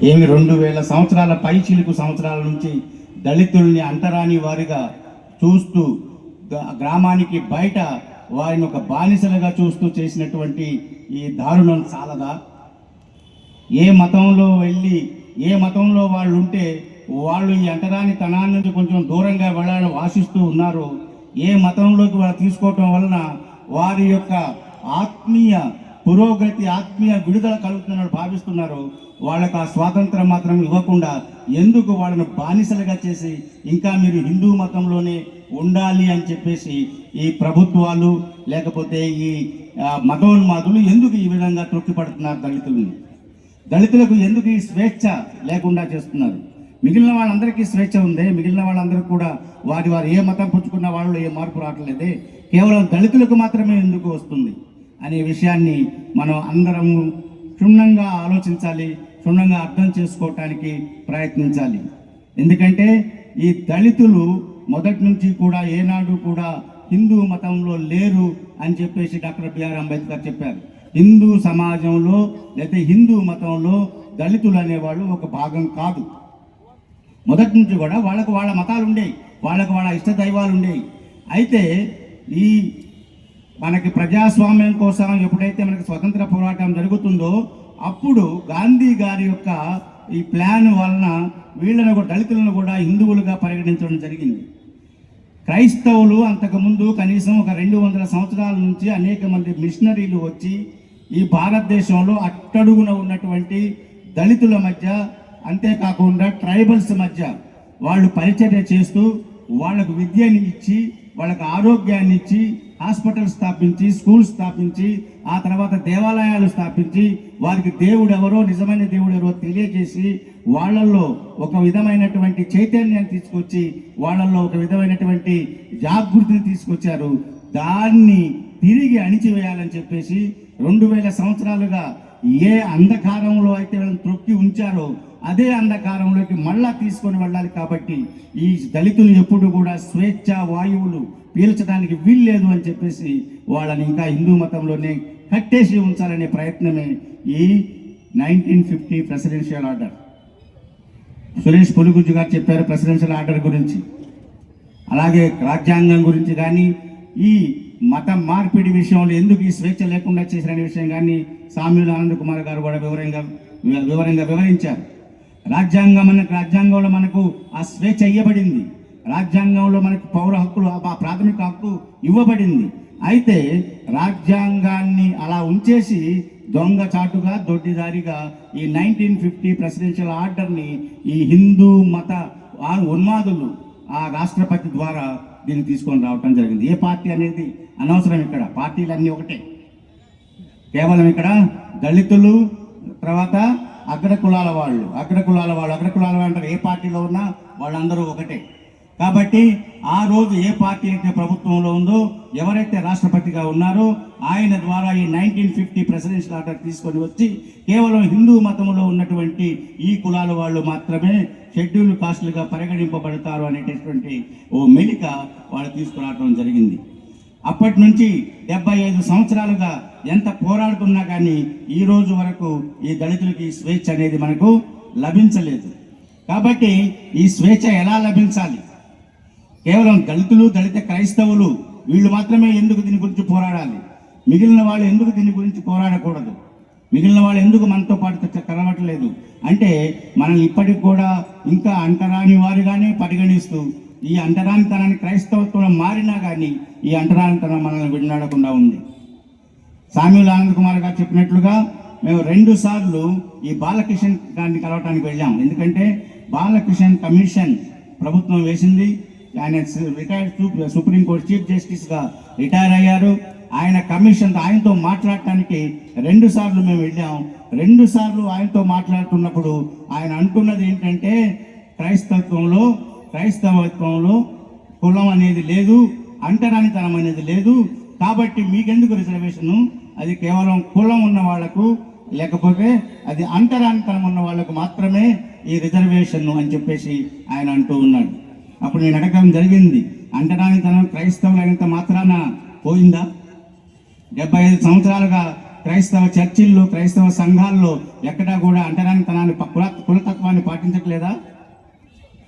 ఏమి రెండు వేల సంవత్సరాల పై చిలుకు సంవత్సరాల నుంచి దళితుల్ని అంటరాని వారిగా చూస్తూ గ- గ్రామానికి బయట వారిని ఒక బానిసలుగా చూస్తూ చేసినటువంటి ఈ దారుణం చాలదా? ఏ మతంలో వెళ్ళి ఏ మతంలో వాళ్ళు ఉంటే వాళ్ళు ఈ అంటరాని తనాన్ని నుంచి కొంచెం దూరంగా వెళ్ళాలని ఆశిస్తూ ఉన్నారు ఏ మతంలోకి వాళ్ళు తీసుకోవటం వలన వారి యొక్క ఆత్మీయ పురోగతి ఆత్మీయ విడుదల కలుగుతుందని భావిస్తున్నారు. వాళ్ళకు ఆ స్వాతంత్రం మాత్రం ఇవ్వకుండా ఎందుకు వాళ్ళను బానిసలుగా చేసి ఇంకా మీరు హిందూ మతంలోనే ఉండాలి అని చెప్పేసి ఈ ప్రభుత్వాలు లేకపోతే ఈ మతోన్మాదులు ఎందుకు ఈ విధంగా తొక్కిపడుతున్నారు దళితులను? దళితులకు ఎందుకు ఈ స్వేచ్ఛ లేకుండా చేస్తున్నారు? మిగిలిన వాళ్ళందరికీ స్వేచ్ఛ ఉంది మిగిలిన వాళ్ళందరూ కూడా వారి వారు ఏ మతం పుచ్చుకున్న వాళ్ళు ఏ మార్పు రావట్లేదే? కేవలం దళితులకు మాత్రమే ఎందుకు వస్తుంది? అనే విషయాన్ని మనం అందరం క్షుణ్ణంగా ఆలోచించాలి క్షుణ్ణంగా అర్థం చేసుకోవటానికి ప్రయత్నించాలి. ఎందుకంటే ఈ దళితులు మొదటి నుంచి కూడా ఏనాడు కూడా హిందూ మతంలో లేరు అని చెప్పేసి డాక్టర్ బిఆర్ అంబేద్కర్ చెప్పారు. హిందూ సమాజంలో లేదా హిందూ మతంలో దళితులు అనేవాళ్ళు ఒక భాగం కాదు. మొదటి నుంచి కూడా వాళ్ళకు వాళ్ళ మతాలు ఉండేవి వాళ్ళకు వాళ్ళ ఇష్ట దైవాలు ఉండేవి అయితే ఈ మనకి ప్రజాస్వామ్యం కోసం ఎప్పుడైతే మనకి స్వతంత్ర పోరాటం జరుగుతుందో అప్పుడు గాంధీ గారి యొక్క ఈ ప్లాన్ వలన వీళ్ళను కూడా దళితులను కూడా హిందువులుగా పరిగణించడం జరిగింది. క్రైస్తవులు అంతకుముందు కనీసం ఒక రెండు వందల సంవత్సరాల నుంచి అనేక మంది మిషనరీలు వచ్చి ఈ భారతదేశంలో అట్టడుగున ఉన్నటువంటి దళితుల మధ్య అంతేకాకుండా ట్రైబల్స్ మధ్య వాళ్ళు పరిచర్య చేస్తూ వాళ్ళకు విద్యని ఇచ్చి వాళ్ళకు ఆరోగ్యాన్ని ఇచ్చి హాస్పిటల్ స్థాపించి స్కూల్ స్థాపించి ఆ తర్వాత దేవాలయాలు స్థాపించి వారికి దేవుడు ఎవరో నిజమైన దేవుడు ఎవరో తెలియజేసి వాళ్ళల్లో ఒక విధమైనటువంటి చైతన్యాన్ని తీసుకొచ్చి వాళ్ళల్లో ఒక విధమైనటువంటి జాగృతిని తీసుకొచ్చారు. దాన్ని తిరిగి అణిచివేయాలని చెప్పేసి రెండు వేల సంవత్సరాలుగా ఏ అంధకారంలో అయితే వీళ్ళని త్రొక్కి ఉంచారో అదే అంధకారంలోకి మళ్ళా తీసుకొని వెళ్ళాలి కాబట్టి ఈ దళితులు ఎప్పుడు కూడా స్వేచ్ఛ వాయువులు పీల్చడానికి వీల్లేదు అని చెప్పేసి వాళ్ళని ఇంకా హిందూ మతంలోనే కట్టేసి ఉంచాలనే ప్రయత్నమే ఈ nineteen fifty presidential order. Suresh Poligujju garu చెప్పారు ప్రెసిడెన్షియల్ ఆర్డర్ గురించి. అలాగే రాజ్యాంగం గురించి కానీ ఈ మత మార్పిడి విషయంలో ఎందుకు ఈ స్వేచ్ఛ లేకుండా చేసిన విషయం కానీ సామ్యుల ఆనంద్ కుమార్ గారు కూడా వివరంగా వివరంగా వివరించారు. రాజ్యాంగం మనకు రాజ్యాంగంలో మనకు ఆ స్వేచ్ఛ ఇవ్వబడింది రాజ్యాంగంలో మనకు పౌర హక్కులు ఆ ప్రాథమిక హక్కు ఇవ్వబడింది. అయితే రాజ్యాంగాన్ని అలా ఉంచేసి దొంగ చాటుగా దొడ్డిదారిగా ఈ నైన్టీన్ ఫిఫ్టీ ప్రెసిడెన్షియల్ ఆర్డర్ని ఈ హిందూ మత ఉన్మాదులు ఆ రాష్ట్రపతి ద్వారా దీన్ని తీసుకొని రావటం జరిగింది. ఏ పార్టీ అనేది అనవసరం ఇక్కడ? పార్టీలన్నీ ఒకటే. కేవలం ఇక్కడ దళితులు తర్వాత అగ్ర కులాల వాళ్ళు. అగ్ర కులాల వాళ్ళు అగ్ర కులాల వాళ్ళు అంటారు. ఏ పార్టీలో ఉన్నా వాళ్ళందరూ ఒకటే. కాబట్టి ఆ రోజు ఏ పార్టీ అయితే ప్రభుత్వంలో ఉందో ఎవరైతే రాష్ట్రపతిగా ఉన్నారో ఆయన ద్వారా ఈ నైన్టీన్ ఫిఫ్టీ ప్రెసిడెన్షియల్ ఆర్డర్ తీసుకొని వచ్చి కేవలం హిందూ మతంలో ఉన్నటువంటి ఈ కులాల వాళ్ళు మాత్రమే షెడ్యూల్ కాస్టులుగా పరిగణింపబడతారు అనేటటువంటి ఓ మెలిక వాళ్ళు తీసుకురావడం జరిగింది. అప్పటి నుంచి డెబ్బై ఐదు సంవత్సరాలుగా ఎంత పోరాడుతున్నా కానీ ఈ రోజు వరకు ఈ దళితులకి స్వేచ్ఛ అనేది మనకు లభించలేదు. కాబట్టి ఈ స్వేచ్ఛ ఎలా లభించాలి? కేవలం దళితులు దళిత క్రైస్తవులు వీళ్ళు మాత్రమే ఎందుకు దీని గురించి పోరాడాలి? మిగిలిన వాళ్ళు ఎందుకు దీని గురించి పోరాడకూడదు? మిగిలిన వాళ్ళు ఎందుకు మనతో పాటు చ- కలవట్లేదు? అంటే మనం ఇప్పటికి కూడా ఇంకా అంటరాని వారిగానే పరిగణిస్తూ ఈ అంటరానితనాన్ని క్రైస్తవత్వం మారినా కానీ ఈ అంటరానితనం మనల్ని విడినాడకుండా ఉంది. సామ్యుల్ ఆనంద్ కుమార్ గారు చెప్పినట్లుగా మేము రెండు సార్లు ఈ బాలకిషన్ గారిని కలవటానికి వెళ్ళాం. ఎందుకంటే బాలకిషన్ కమిషన్ ప్రభుత్వం వేసింది. ఆయన రిటైర్డ్ సుప్రీంకోర్టు చీఫ్ జస్టిస్గా రిటైర్ అయ్యారు. ఆయన కమిషన్ ఆయనతో మాట్లాడటానికి రెండు సార్లు మేము వెళ్ళాం. రెండు సార్లు ఆయనతో మాట్లాడుతున్నప్పుడు ఆయన అంటున్నది ఏంటంటే క్రైస్తత్వంలో క్రైస్తవత్వంలో కులం అనేది లేదు అంటరానితనం అనేది లేదు. కాబట్టి మీకెందుకు రిజర్వేషను? అది కేవలం కులం ఉన్న వాళ్ళకు లేకపోతే అది అంటరానితనం ఉన్న వాళ్ళకు మాత్రమే ఈ రిజర్వేషన్ అని చెప్పేసి ఆయన అంటూ ఉన్నాడు. అప్పుడు నేను అడగడం జరిగింది. అంటరానితనం క్రైస్తవులైనంత మాత్రాన పోయిందా? డెబ్బై ఐదు సంవత్సరాలుగా క్రైస్తవ చర్చిల్లో క్రైస్తవ సంఘాల్లో ఎక్కడా కూడా అంటరానితనాన్ని కుల కులతత్వాన్ని పాటించట్లేదా?